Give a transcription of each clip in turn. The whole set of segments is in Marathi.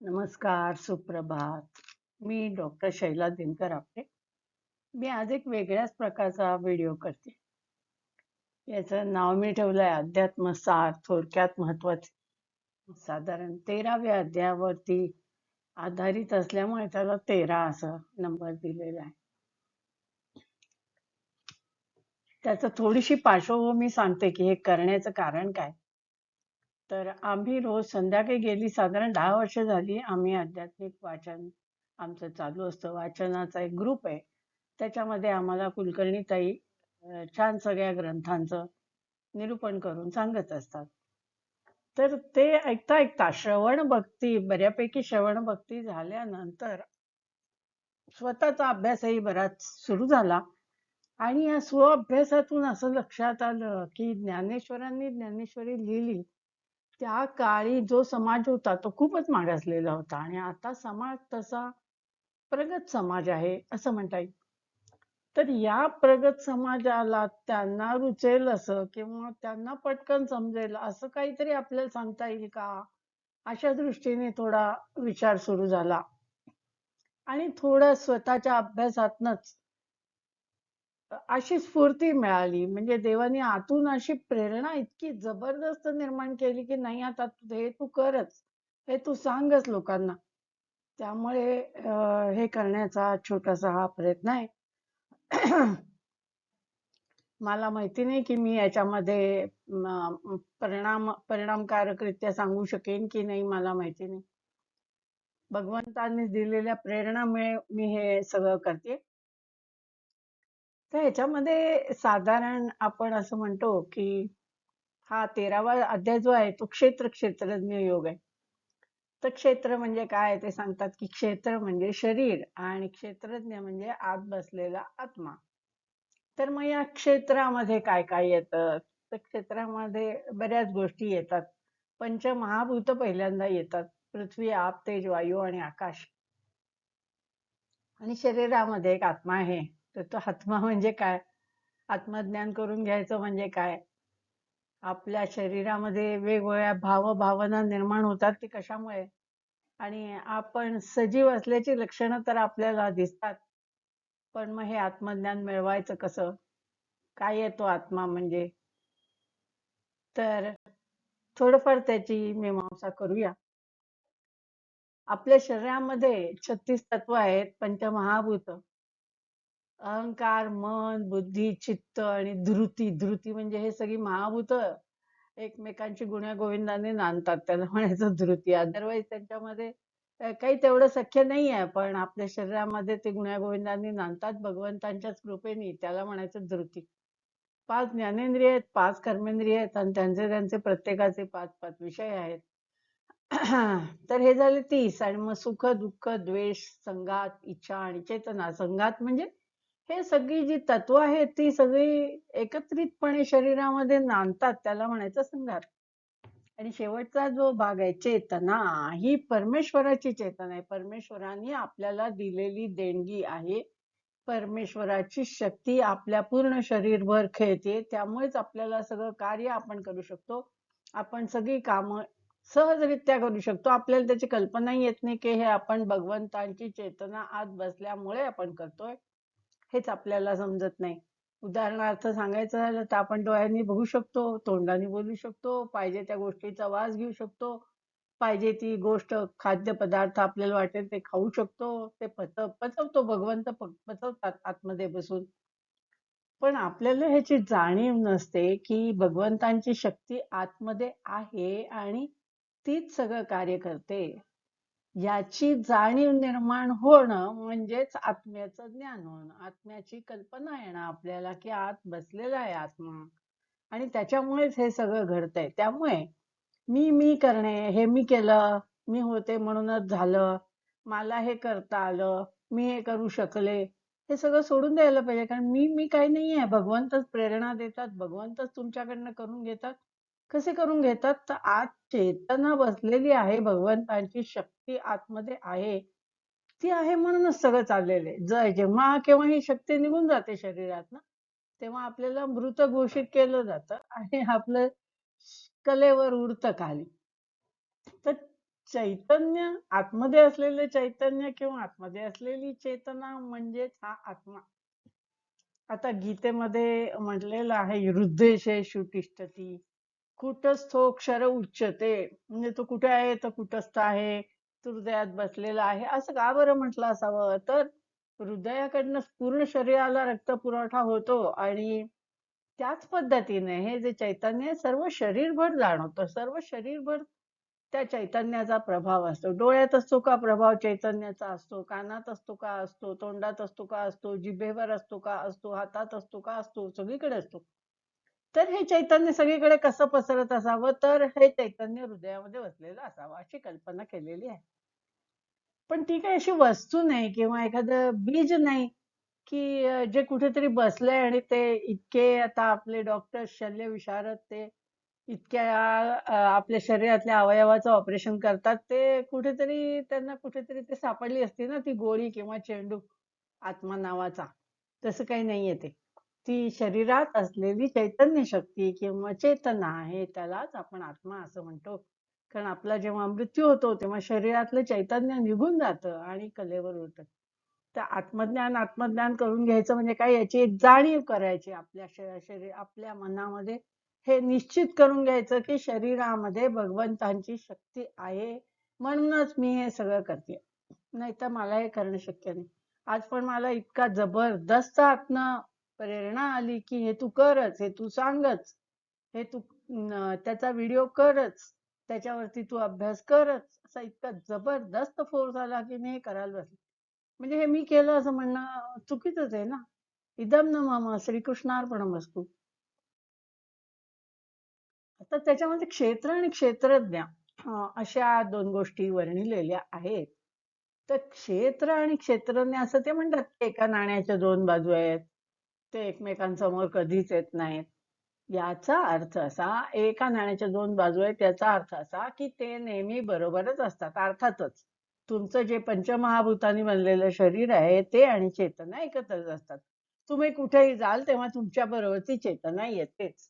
नमस्कार, सुप्रभात. मी डॉक्टर शैला दिनकर आपटे. मी आज एक वेगळ्याच प्रकारचा व्हिडिओ करते. याचं नाव मी ठेवलंय अध्यात्म सार थोडक्यात महत्त्वाचे. साधारण 13व्या अध्यायावरती आधारित असल्यामुळे त्याला 13 असं नंबर दिलेला आहे. त्याचं थोडीशी पार्श्वभूमी सांगते की हे करण्याचं कारण काय? तर आम्ही रोज संध्याकाळी गेली साधारण दहा वर्ष झाली आम्ही आध्यात्मिक वाचन आमचं चालू असतं. वाचनाचा एक ग्रुप आहे. त्याच्यामध्ये आम्हाला कुलकर्णी ताई छान सगळ्या ग्रंथांचं निरूपण करून सांगत असतात. तर ते ऐकता ऐकता श्रवण भक्ती बऱ्यापैकी श्रवण भक्ती झाल्यानंतर स्वतःचा अभ्यासही बराच सुरू झाला आणि या स्वअभ्यासातून असं लक्षात आलं की ज्ञानेश्वरांनी ज्ञानेश्वरी लिहिली त्या काळी जो समाज होता तो खूपच मागासलेला होता आणि आता समाज तसा प्रगत समाज आहे असं म्हणता येईल. तर या प्रगत समाजाला त्यांना रुचेल असं किंवा त्यांना पटकन समजेल असं काहीतरी आपल्याला सांगता येईल का? अशा दृष्टीने थोडा विचार सुरू झाला. आणि थोडं स्वतःच्या अभ्यासातनच अशी स्फूर्ती मिळाली म्हणजे देवाने आतून अशी प्रेरणा इतकी जबरदस्त निर्माण केली की नाही आता तू- हे तू करच. हे तू सांगच लोकांना. त्यामुळे हे करण्याचा छोटासा हा प्रयत्न आहे. मला माहिती नाही की मी याच्यामध्ये परिणाम परिणामकारकरित्या सांगू शकेन की नाही मला माहिती नाही. भगवंतांनी दिलेल्या प्रेरणामुळे मी हे सगळं करते. तर ह्याच्यामध्ये साधारण आपण असं म्हणतो की हा 13वा अध्याय जो आहे तो क्षेत्र क्षेत्रज्ञ योग आहे. तर क्षेत्र म्हणजे काय ते सांगतात की क्षेत्र म्हणजे शरीर आणि क्षेत्रज्ञ म्हणजे आत बसलेला आत्मा. तर मग या क्षेत्रामध्ये काय काय येतं? तर क्षेत्रामध्ये बऱ्याच गोष्टी येतात. पंचमहाभूत पहिल्यांदा येतात. पृथ्वी, आप, तेज, वायू आणि आकाश. आणि शरीरामध्ये एक आत्मा आहे. तर तो आत्मा म्हणजे काय? आत्मज्ञान करून घ्यायचं म्हणजे काय? आपल्या शरीरामध्ये वेगवेगळ्या भावभावना निर्माण होतात ती कशामुळे? आणि आपण सजीव असल्याची लक्षणं तर आपल्याला दिसतात. पण मग हे आत्मज्ञान मिळवायचं कसं? काय येतो आत्मा म्हणजे? तर थोडंफार त्याची मीमांसा करूया. आपल्या शरीरामध्ये 36 तत्व आहेत, पंचमहाभूत. अहंकार, मन, बुद्धी, चित्त आणि धृती. धृती म्हणजे हे सगळी महाभूत एकमेकांची गुण्यागोविंदाने नांदतात. त्याला म्हणायचं धृती. अदरवाईज त्यांच्यामध्ये काही तेवढं सख्य नाही आहे. पण आपल्या शरीरामध्ये ते गुण्यागोविंदाने नांदतात भगवंतांच्याच कृपेने. त्याला म्हणायचं धृती. पाच ज्ञानेंद्रिय आहेत, पाच कर्मेंद्रिय आहेत आणि त्यांचे त्यांचे प्रत्येकाचे 5-5 विषय आहेत. तर हे झाले तीस आणि मग सुख, दुःख, द्वेष, संघात, इच्छा आणि चेतना. संघात म्हणजे हे सगळी जी तत्व आहेत ती सगळी एकत्रितपणे शरीरामध्ये नांदतात त्याला म्हणायचं संघात. आणि शेवटचा जो भाग आहे चेतना ही परमेश्वराची चेतना आहे. परमेश्वराने आपल्याला दिलेली देणगी आहे. परमेश्वराची शक्ती आपल्या पूर्ण शरीरभर खेळते. त्यामुळेच आपल्याला सगळं कार्य आपण करू शकतो. आपण सगळी कामं सहजरित्या करू शकतो. आपल्याला त्याची कल्पनाही येत नाही की हे आपण भगवंतांची चेतना आत बसल्यामुळे आपण करतोय. हेच आपल्याला समजत नाही. उदाहरणार्थ सांगायचं झालं तर आपण डोळ्यांनी बघू शकतो, तोंडाने बोलू शकतो, पाहिजे त्या गोष्टीचा वास घेऊ शकतो, पाहिजे ती गोष्ट खाद्यपदार्थ आपल्याला वाटेल ते खाऊ शकतो. ते पच पचवतो भगवंत पचवतात आतमध्ये बसून. पण आपल्याला ह्याची जाणीव नसते की भगवंतांची शक्ती आतमध्ये आहे आणि तीच सगळं कार्य करते. याची जाणीव निर्माण होणं म्हणजेच आत्म्याचं ज्ञान होणं. आत्म्याची कल्पना येणं आपल्याला की आत बसलेला आहे आत्मा आणि त्याच्यामुळेच हे सगळं घडतंय. त्यामुळे मी, मी करणे, हे मी केलं, मी होते म्हणूनच झालं, मला हे करता आलं, मी हे करू शकले, हे सगळं सोडून द्यायला पाहिजे. कारण मी, मी काही नाहीये. भगवंतच प्रेरणा देतात, भगवंतच तुमच्याकडनं करून घेतात. कसे करून घेतात? तर आत चेतना बसलेली आहे, भगवंतांची शक्ती आतमध्ये आहे. ती आहे म्हणूनच सगळं चाललेलं आहे. जेव्हा केव्हा ही शक्ती निघून जाते शरीरात तेव्हा आपल्याला मृत घोषित केलं जातं आणि आपलं कलेवर उडतं खाली. तर चैतन्य आतमध्ये असलेले चैतन्य किंवा आतमध्ये असलेली चेतना म्हणजेच हा आत्मा आता गीतेमध्ये म्हटलेलं आहे हृदयशेषु शुटिष्ठती कुटस्थो क्षर उच्चते. म्हणजे तो कुठे आहे तर कुटस्थ आहे तो हृदयात बसलेला आहे असं का बरं म्हटलं असावं? तर हृदयाकडनं पूर्ण शरीराला रक्त पुरवठा होतो आणि त्याच पद्धतीने हे जे चैतन्य आहे सर्व शरीरभर जाणवतं. सर्व शरीरभर त्या चैतन्याचा प्रभाव असतो. डोळ्यात असतो का प्रभाव चैतन्याचा असतो? कानात असतो का असतो? तोंडात असतो का असतो? जिभेवर असतो का असतो? हातात असतो का असतो? सगळीकडे असतो. तर हे चैतन्य सगळीकडे कसं पसरत असावं? तर हे चैतन्य हृदयामध्ये वसलेलं असावं अशी कल्पना केलेली आहे. पण ती काही अशी वस्तू नाही किंवा एखादं बीज नाही की जे कुठेतरी बसलंय आणि ते इतके आता आपले डॉक्टर शल्य विशारद ते इतक्या आपल्या शरीरातल्या अवयवाचं ऑपरेशन करतात ते कुठेतरी त्यांना कुठेतरी ते सापडली असती ना ती गोळी किंवा चेंडू आत्मा नावाचा. तसं काही नाहीये ते. ती शरीरात असलेली चैतन्य शक्ती किंवा चेतना आहे त्यालाच आपण आत्मा असं म्हणतो. कारण आपला जेव्हा मृत्यू होतो तेव्हा शरीरातलं चैतन्य निघून जातं आणि कलेवर उरतं तर आत्मज्ञान आत्मज्ञान करून घ्यायचं म्हणजे काय? याची एक जाणीव करायची आपल्या शरीर आपल्या मनामध्ये. हे निश्चित करून घ्यायचं की शरीरामध्ये भगवंतांची शक्ती आहे म्हणूनच मी हे सगळं करते. नाही तर मला हे करणं शक्य नाही. आज पण मला इतका जबरदस्त आत्म प्रेरणा आली की हे तू करच हे तू सांगच हे तू त्याचा व्हिडिओ करच त्याच्यावरती तू अभ्यास करच. असा इतका जबरदस्त फोर्स आला की मी हे करायला बसले. म्हणजे हे मी केलं असं म्हणणं चुकीचंच आहे ना. इदम न मामा श्रीकृष्णार्पण वस्तू आता त्याच्यामध्ये क्षेत्र आणि क्षेत्रज्ञ अशा दोन गोष्टी वर्णिलेल्या आहेत. तर क्षेत्र आणि क्षेत्रज्ञ असं ते म्हणतात की एका नाण्याच्या दोन बाजू आहेत. ते एकमेकांसमोर कधीच येत नाहीत. याचा अर्थ असा एका नाण्याच्या दोन बाजू आहेत त्याचा अर्थ असा की ते नेहमी बरोबरच असतात अर्थातच. तुमचं जे पंचमहाभूतांनी बनलेलं शरीर आहे ते आणि चेतना एकत्रच असतात. तुम्ही कुठेही जाल तेव्हा तुमच्या बरोबर ती चेतना येतेच.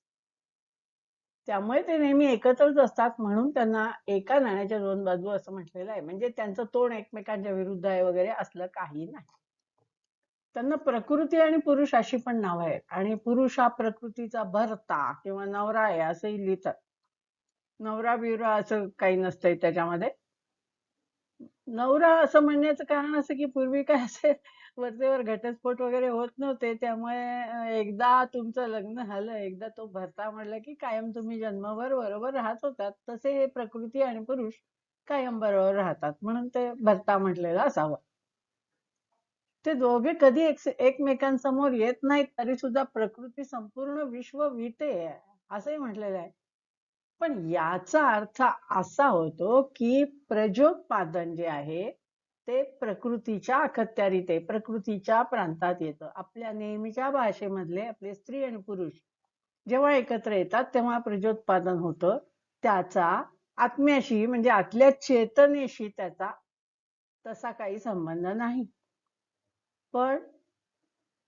त्यामुळे ते नेहमी एकत्रच असतात म्हणून त्यांना एका नाण्याच्या दोन बाजू असं म्हटलेलं आहे. म्हणजे त्यांचं तोंड एकमेकांच्या विरुद्ध आहे वगैरे असलं काही नाही. त्यांना प्रकृती आणि पुरुष अशी पण नावं आहेत. आणि पुरुष हा प्रकृतीचा भरता किंवा नवरा आहे असंही लिहितात. नवरा बिवरा असं काही नसतंय त्याच्यामध्ये. नवरा असं म्हणण्याचं कारण असं की पूर्वी काय असे वरचेवर घटस्फोट वगैरे होत नव्हते. त्यामुळे एकदा तुमचं लग्न झालं एकदा तो भरता म्हणलं की कायम तुम्ही जन्मभर बरोबर राहत होतात. तसे हे प्रकृती आणि पुरुष कायम बरोबर राहतात. म्हणून ते भरता म्हटलेलं असावं. ते दोघे कधी एक एकमेकांसमोर येत नाहीत तरी सुद्धा प्रकृती संपूर्ण विश्व विते असंही म्हटलेलं आहे. पण याचा अर्थ असा होतो की प्रजोत्पादन जे आहे ते प्रकृतीच्या अखत्यारीत आहे प्रकृतीच्या प्रांतात येतं. आपल्या नेहमीच्या भाषेमधले आपले स्त्री आणि पुरुष जेव्हा एकत्र येतात तेव्हा प्रजोत्पादन होतं. त्याचा आत्म्याशी म्हणजे आतल्या चेतनेशी त्याचा तसा काही संबंध नाही. पण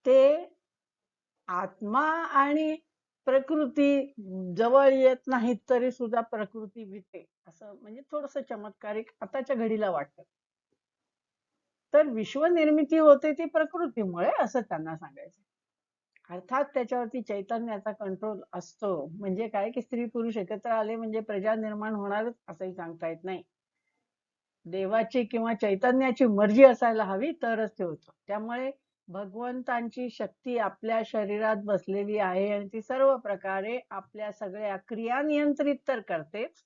ते आत्मा आणि प्रकृती जवळ येत नाहीत तरी सुद्धा प्रकृती भीते असं म्हणजे थोडस चमत्कारिक आताच्या घडीला वाटत. तर विश्वनिर्मिती होते ती प्रकृतीमुळे असं त्यांना सांगायचं. अर्थात त्याच्यावरती चैतन्याचा कंट्रोल असतो. म्हणजे काय? की स्त्री पुरुष एकत्र आले म्हणजे प्रजा निर्माण होणारच असंही सांगता येत नाही. देवाची किंवा चैतन्याची मर्जी असायला हवी तरच ते होतं. त्यामुळे भगवंतांची शक्ती आपल्या शरीरात बसलेली आहे आणि ती सर्व प्रकारे आपल्या सगळ्या क्रिया नियंत्रित तर करतेच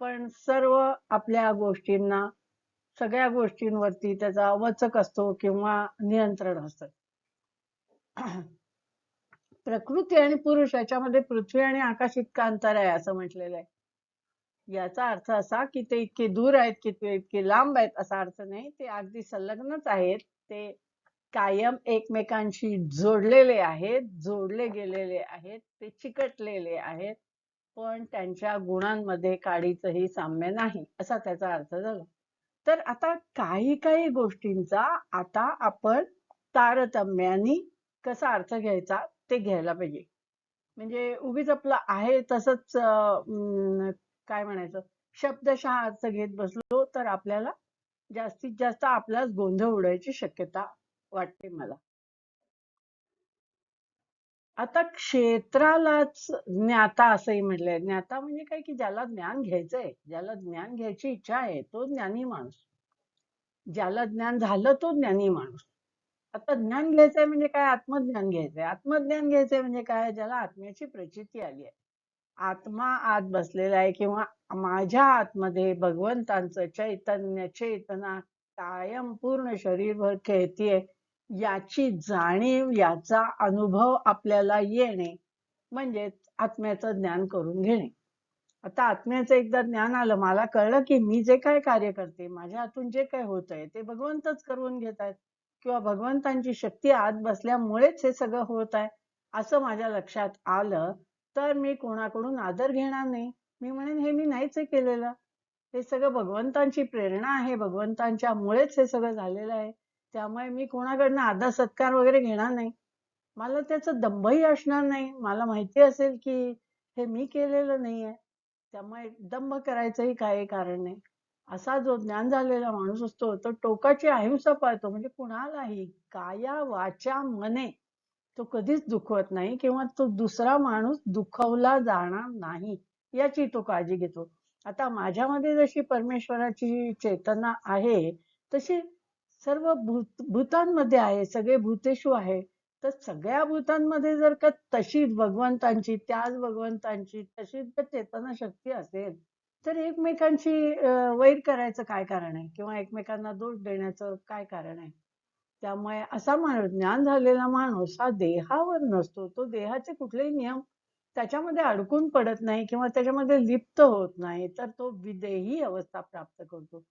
पण सर्व आपल्या गोष्टींना सगळ्या गोष्टींवरती त्याचा वचक असतो किंवा नियंत्रण असतं. प्रकृती आणि पुरुष याच्यामध्ये पृथ्वी आणि आकाश इतका अंतर आहे असं म्हटलेलं आहे. याचा अर्थ असा की ते इतके दूर आहेत की ते इतके लांब आहेत असा अर्थ नाही. ते अगदी संलग्नच आहेत. ते कायम एकमेकांशी जोडलेले आहेत जोडले गेलेले आहेत ते चिकटलेले आहेत. पण त्यांच्या गुणांमध्ये काडीचंही साम्य नाही असा त्याचा अर्थ झाला. तर आता काही काही गोष्टींचा आता आपण तारतम्याने कसा अर्थ घ्यायचा ते घ्यायला पाहिजे. म्हणजे उगीच आपलं आहे तसंच अं, काय म्हणायचं? शब्दशः अर्थ घेत बसलो तर आपल्याला जास्तीत जास्त आपलाच गोंधळ उडायची शक्यता वाटते मला. आता क्षेत्रालाच ज्ञाता असंही म्हटलंय. ज्ञाता म्हणजे काय की ज्याला ज्ञान घ्यायचंय ज्याला ज्ञान घ्यायची इच्छा आहे तो ज्ञानी माणूस. ज्याला ज्ञान झालं तो ज्ञानी माणूस. आता ज्ञान घ्यायचंय म्हणजे काय? आत्मज्ञान घ्यायचंय. आत्मज्ञान घ्यायचंय म्हणजे काय? ज्याला आत्म्याची प्रचिती आली आहे. आत्मा आत बसलेला आहे किंवा माझ्या आतमध्ये भगवंतांचं चैतन्य चेतना कायम पूर्ण शरीरभर खेळतीये याची जाणीव याचा अनुभव आपल्याला येणे म्हणजे आत्म्याचं ज्ञान करून घेणे. आता आत्म्याचं एकदा ज्ञान आलं मला कळलं की मी जे काय कार्य करते माझ्या हातून जे काय होत आहे ते भगवंतच करून घेत आहेत. किंवा भगवंतांची शक्ती आत बसल्यामुळेच हे सगळं होत आहे असं माझ्या लक्षात आलं. तर मी कोणाकडून आदर घेणार नाही? मी म्हणेन हे मी नाहीच हे केलेलं. हे सगळं भगवंतांची प्रेरणा आहे. भगवंतांच्या मुळेच हे सगळं झालेलं आहे. त्यामुळे मी कोणाकडनं आदर सत्कार वगैरे घेणार नाही. मला त्याचं दंभही असणार नाही. मला माहिती असेल की हे मी केलेलं नाहीये त्यामुळे दंभ करायचंही काही कारण नाही. असा जो ज्ञान झालेला माणूस असतो तो टोकाची अहिंसा पाळतो. म्हणजे कुणालाही काया वाचा मने तो कधीच दुखवत नाही किंवा तो दुसरा माणूस दुखवला जाणार नाही याची तो काळजी घेतो. आता माझ्यामध्ये जशी परमेश्वराची चेतना आहे तशी सर्व भूत भूतांमध्ये आहे सगळे भूतेषु आहे तर सगळ्या भूतांमध्ये जर का तशीच भगवंतांची त्याच भगवंतांची तशीच जर चेतना शक्ती असेल तर एकमेकांची वैर करायचं काय कारण आहे? किंवा एकमेकांना दोष देण्याचं काय कारण आहे? त्यामुळे असा माणूस ज्ञान झालेला माणूस हा देहावर नसतो. तो देहाचे कुठलेही नियम त्याच्यामध्ये अडकून पडत नाही किंवा त्याच्यामध्ये लिप्त होत नाही तर तो विदेही अवस्था प्राप्त करतो.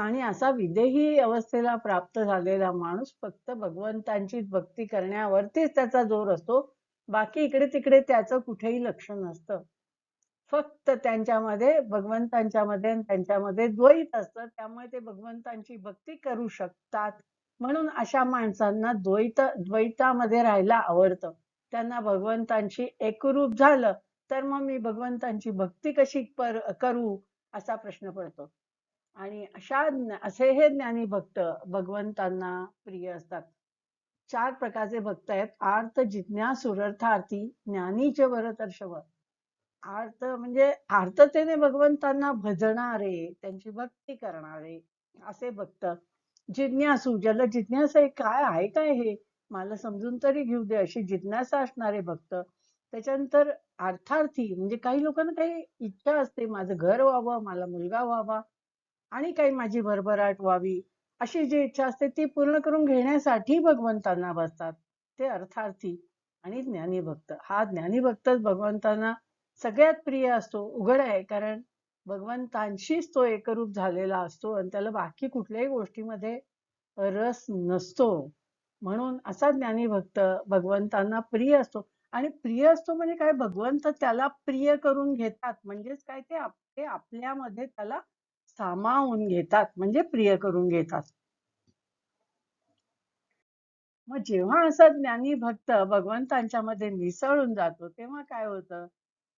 आणि असा विदेही अवस्थेला प्राप्त झालेला माणूस फक्त भगवंतांची भक्ती करण्यावरतीच त्याचा जोर असतो. बाकी इकडे तिकडे त्याचं कुठेही लक्ष नसतं. फक्त त्यांच्यामध्ये भगवंतांच्या मध्ये त्यांच्यामध्ये द्वैत असतं. त्यामुळे ते भगवंतांची भक्ती करू शकतात. म्हणून अशा माणसांना द्वैत द्वैतामध्ये राहायला आवडतं. त्यांना भगवंतांशी एकरूप झालं तर मग मी भगवंतांची भक्ती कशी पर करू असा प्रश्न पडतो. आणि अशा असे हे ज्ञानी भक्त भगवंतांना प्रिय असतात. चार प्रकारचे भक्त आहेत. आर्त जिज्ञा सुरर्थार्थी ज्ञानीचे वरतर्षव. आर्त म्हणजे आर्ततेने भगवंतांना भजणारे त्यांची भक्ती करणारे असे भक्त. जिज्ञासू ज्याला जिज्ञासा आहे काय आहे काय हे? मला समजून तरी घेऊ दे अशी जिज्ञासा असणारे भक्त. त्याच्यानंतर अर्थार्थी म्हणजे काही लोकांना काही इच्छा असते माझं घर व्हावं मला मुलगा व्हावा आणि काही माझी भरभराट व्हावी अशी जी इच्छा असते ती पूर्ण करून घेण्यासाठी भगवंतांना बसतात. ते अर्थार्थी आणि ज्ञानी भक्त. हा ज्ञानी भक्तच भगवंतांना सगळ्यात प्रिय असतो उघड आहे कारण भगवंतांशीच तो एकरूप झालेला असतो आणि त्याला बाकी कुठल्याही गोष्टीमध्ये रस नसतो. म्हणून असा ज्ञानी भक्त भगवंतांना प्रिय असतो. आणि प्रिय असतो म्हणजे काय? भगवंत त्याला प्रिय करून घेतात. म्हणजेच काय? ते आपल्यामध्ये त्याला सामावून घेतात. म्हणजे प्रिय करून घेतात. मग जेव्हा असा ज्ञानी भक्त भगवंतांच्या मध्ये मिसळून जातो तेव्हा काय होतं?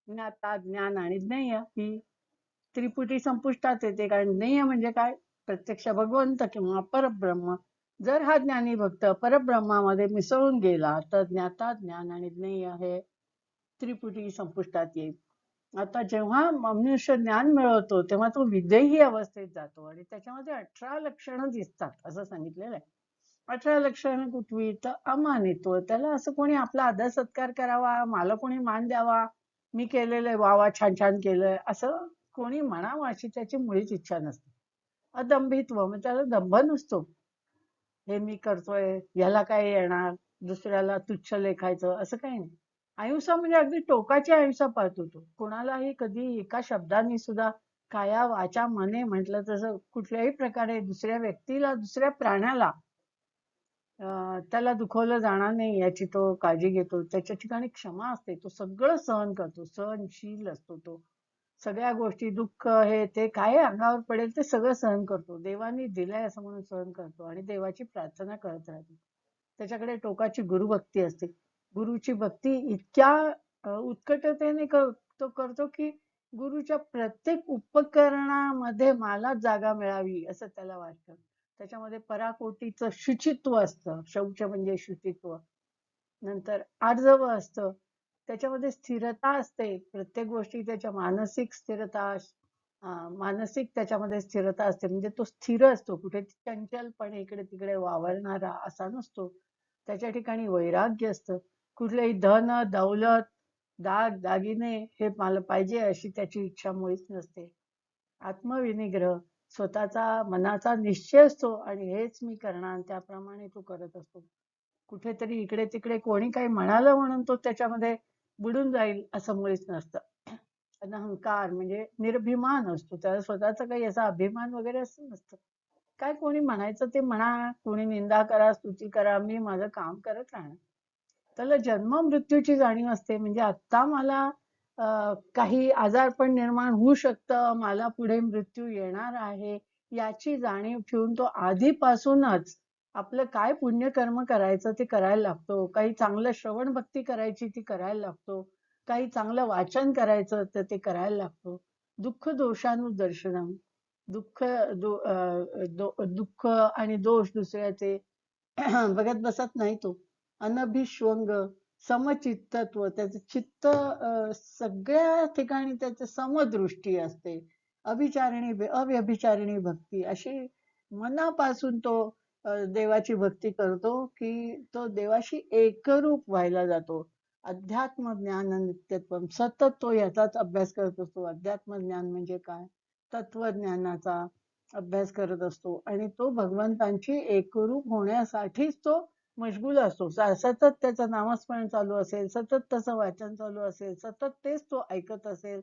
ज्ञाता ज्ञान आणि ज्ञेय ही त्रिपुटी संपुष्टात येते. कारण ज्ञेय म्हणजे काय? प्रत्यक्ष भगवंत किंवा परब्रह्म. जर हा ज्ञानी भक्त परब्रह्मामध्ये मिसळून गेला तर ज्ञाता ज्ञान आणि ज्ञेय हे त्रिपुटी संपुष्टात येईल. आता जेव्हा मनुष्य ज्ञान मिळवतो तेव्हा तो विदेही अवस्थेत जातो आणि त्याच्यामध्ये अठरा लक्षणं दिसतात असं सांगितलेलं आहे. अठरा लक्षणं कुठवी तर अमान येतो त्याला असं कोणी आपला आदर सत्कार करावा? मला कोणी मान द्यावा? मी केलेलं वा छान छान केलंय असं कोणी म्हणावं अशी त्याची मुळीच इच्छा नसते. अदंभित्व म्हणजे त्याला दंभ नसतो. हे मी करतोय याला काय येणार दुसऱ्याला तुच्छ लेखायचं असं काही नाही. अहिंसा म्हणजे अगदी टोकाची अहिंसा पाळतो तो कुणालाही कधी एका शब्दाने सुद्धा काया वाचा मने म्हटलं तसं कुठल्याही प्रकारे दुसऱ्या व्यक्तीला दुसऱ्या प्राण्याला त्याला दुखवलं जाणार नाही याची तो काळजी घेतो. त्याच्या ठिकाणी क्षमा असते. तो सगळं सहन करतो. सहनशील असतो तो. सगळ्या गोष्टी दुःख हे ते काय अंगावर पडेल ते सगळं सहन करतो. देवानी दिलंय असं म्हणून सहन करतो आणि देवाची प्रार्थना करत राहतो. त्याच्याकडे टोकाची गुरुभक्ती असते. गुरुची भक्ती इतक्या उत्कटतेने कर- तो करतो की गुरुच्या प्रत्येक उपकरणामध्ये मला जागा मिळावी असं त्याला वाटतं. त्याच्यामध्ये पराकोटीचं शुचित्व असतं. शौच म्हणजे शुचित्व. नंतर आर्जव असतं. त्याच्यामध्ये स्थिरता असते. प्रत्येक गोष्टी त्याच्या मानसिक स्थिरता मानसिक त्याच्यामध्ये स्थिरता असते. म्हणजे तो स्थिर असतो. कुठे चंचलपणे इकडे तिकडे वावरणारा असा नसतो. त्याच्या ठिकाणी वैराग्य असतं. कुठलेही धन दौलत दाग दागिने हे मला पाहिजे अशी त्याची इच्छा मुळीच नसते. आत्मविनिग्रह स्वतःचा मनाचा निश्चय असतो आणि हेच मी करणार त्याप्रमाणे तो करत असतो. कुठेतरी इकडे तिकडे कोणी काही म्हणालं म्हणून तो त्याच्यामध्ये बुडून जाईल असं मुळीच नसतं. अहंकार म्हणजे निर्भिमान असतो. त्याला स्वतःचा काही असा अभिमान वगैरे असं नसतं. काय कोणी म्हणायचं ते म्हणा कोणी निंदा करा स्तुती करा मी माझं काम करत राहणार. त्याला जन्म मृत्यूची जाणीव असते. म्हणजे आत्ता मला काही आजारपण निर्माण होऊ शकतं मला पुढे मृत्यू येणार आहे याची जाणीव ठेवून तो आधीपासूनच आपलं काय पुण्यकर्म करायचं ते करायला लागतो. काही चांगलं श्रवण भक्ती करायची ती करायला लागतो. काही चांगलं वाचन करायचं तर ते करायला लागतो. दुःख दोषानुदर्शनम. दुःख दो, दो- दुःख आणि दोष दुसऱ्याचे बघत बसत नाही तो. अनभिष्वंग समचित्तत्व त्याचं चित्त सगळ्या ठिकाणी त्याचं समदृष्टी असते. अभिचारिणी अव्यभिचारिणी भक्ती अशी मनापासून तो देवाची भक्ती करतो की तो देवाशी एकरूप व्हायला जातो. अध्यात्म ज्ञान नित्यत्व सतत तो याचाच अभ्यास करत असतो. अध्यात्म ज्ञान म्हणजे काय? तत्वज्ञानाचा अभ्यास करत असतो आणि तो भगवंतांची एकरूप होण्यासाठीच तो मशगूल असतो. सतत त्याचं नामस्मरण चालू असेल सतत त्याचं वाचन चालू असेल सतत तेच तो ऐकत असेल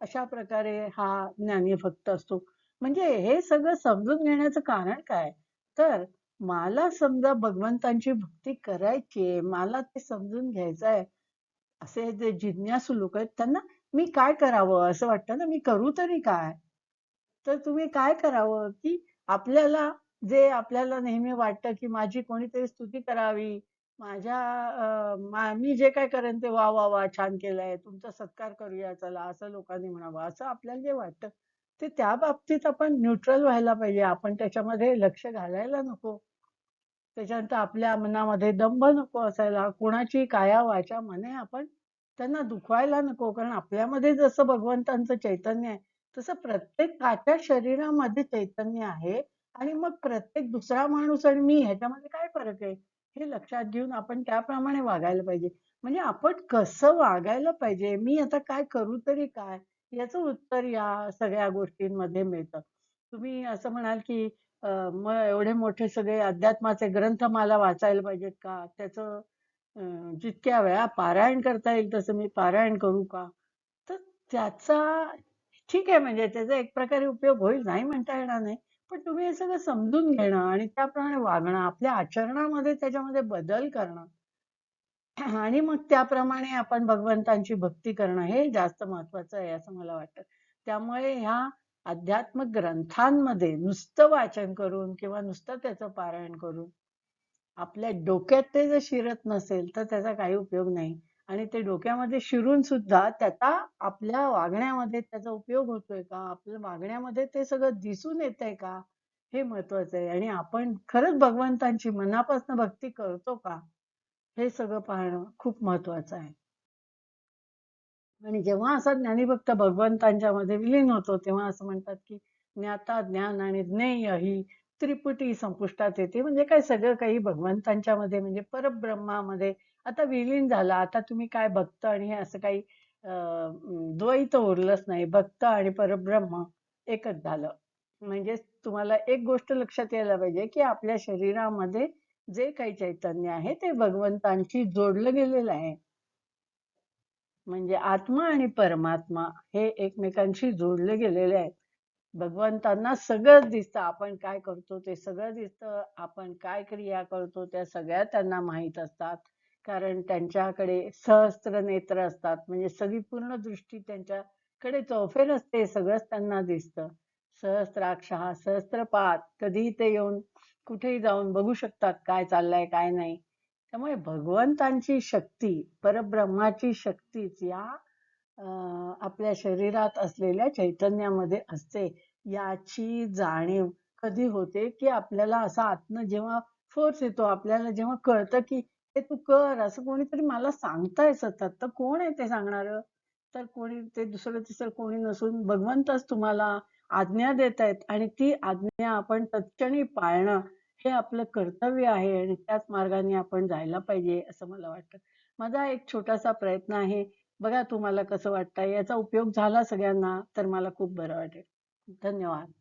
अशा प्रकारे हा ज्ञानी भक्त असतो. म्हणजे हे सगळं समजून घेण्याचं कारण काय? तर मला समजा भगवंतांची भक्ती करायची आहे मला ते समजून घ्यायचं आहे असे जे जिज्ञासू लोक आहेत त्यांना मी काय करावं? असं वाटतं ना मी करू तरी काय? तर तुम्ही काय करावं? की आपल्याला जे आपल्याला नेहमी वाटतं की माझी कोणीतरी स्तुती करावी माझ्या मा- मी जे काय करेन ते वा वा वा छान केलंय तुमचा सत्कार करूया चला असं लोकांनी म्हणावं असं आपल्याला जे वाटतं. ते त्या बाबतीत आपण न्यूट्रल व्हायला पाहिजे. आपण त्याच्यामध्ये लक्ष घालायला नको. त्याच्यानंतर आपल्या मनामध्ये दंभ नको असायला. कोणाची काया वाचा मने आपण त्यांना दुखवायला नको. कारण आपल्यामध्ये जसं भगवंतांचं चैतन्य आहे तसं प्रत्येकाच्या शरीरामध्ये चैतन्य आहे. आणि मग प्रत्येक दुसरा माणूस आणि मी ह्याच्यामध्ये काय फरक आहे? हे लक्षात घेऊन आपण त्याप्रमाणे वागायला पाहिजे. म्हणजे आपण कसं वागायला पाहिजे? मी आता काय करू तरी काय? याचं उत्तर या सगळ्या गोष्टींमध्ये मिळतं. तुम्ही असं म्हणाल की मग एवढे मोठे सगळे अध्यात्माचे ग्रंथ मला वाचायला पाहिजेत का? त्याचं जितक्या वेळा पारायण करता येईल तसं मी पारायण करू का? तर त्याचा ठीक आहे म्हणजे त्याचा एक प्रकारे उपयोग होईल नाही म्हणता येणार नाही. पण तुम्ही हे सगळं समजून घेणं आणि त्याप्रमाणे वागणं आपल्या आचरणामध्ये त्याच्यामध्ये बदल करणं आणि मग त्याप्रमाणे आपण भगवंतांची भक्ती करणं हे जास्त महत्वाचं आहे असं मला वाटतं. त्यामुळे ह्या अध्यात्म ग्रंथांमध्ये नुसतं वाचन करून किंवा नुसतं त्याचं पारायण करून आपल्या डोक्यात ते जर शिरत नसेल तर त्याचा काही उपयोग नाही. आणि ते डोक्यामध्ये शिरून सुद्धा त्याचा आपल्या वागण्यामध्ये त्याचा उपयोग होतोय का? आपल्या वागण्यामध्ये ते सगळं दिसून येतंय का? हे महत्वाचं आहे. आणि आपण खरंच भगवंतांची मनापासून भक्ती करतो का? हे सगळं पाहणं खूप महत्वाचं आहे. आणि जेव्हा असा ज्ञानीभक्त भगवंतांच्या मध्ये विलीन होतो तेव्हा असं म्हणतात की ज्ञाता ज्ञान आणि ज्ञेय ही त्रिपुटी संपुष्टात येते. म्हणजे काय सगळं काही भगवंतांच्या मध्ये म्हणजे परब्रह्मामध्ये आता विलीन झाला. आता तुम्ही काय भक्त आणि हे असं काही अं, द्वैत उरलंच नाही. भक्त आणि परब्रह्म एकच झालं. म्हणजे तुम्हाला एक गोष्ट लक्षात यायला पाहिजे की आपल्या शरीरामध्ये जे काही चैतन्य आहे ते भगवंतांशी जोडलं गेलेलं आहे. म्हणजे आत्मा आणि परमात्मा हे एकमेकांशी जोडले गेलेले आहेत. भगवंतांना सगळं दिसतं आपण काय करतो ते सगळं दिसतं. आपण काय क्रिया करतो त्या सगळ्या त्यांना माहीत असतात. कारण त्यांच्याकडे सहस्त्र नेत्र असतात. म्हणजे सगळी पूर्ण दृष्टी त्यांच्याकडे चौफेर असते सगळंच त्यांना दिसतं. सहस्त्राक्ष सहस्त्रपात कधी ते येऊन कुठेही जाऊन बघू शकतात काय चाललंय काय नाही. त्यामुळे भगवंतांची शक्ती परब्रह्माची शक्तीच या अं, आपल्या शरीरात असलेल्या चैतन्यामध्ये असते. याची जाणीव कधी होते की आपल्याला असा आत्म जेव्हा फोर्स येतो आपल्याला जेव्हा कळतं की हे तू कर असं कोणीतरी मला सांगताय सतत तर कोण आहे ते सांगणार? तर कोणी ते दुसरं तिसरं कोणी नसून भगवंतच तुम्हाला आज्ञा देत आहेत आणि ती आज्ञा आपण तत्क्षणी पाळणं हे आपलं कर्तव्य आहे आणि त्याच मार्गाने आपण जायला पाहिजे असं मला वाटतं. माझा एक छोटासा प्रयत्न आहे. बघा तुम्हाला कसं वाटतंय? याचा उपयोग झाला सगळ्यांना तर मला खूप बरं वाटेल. धन्यवाद.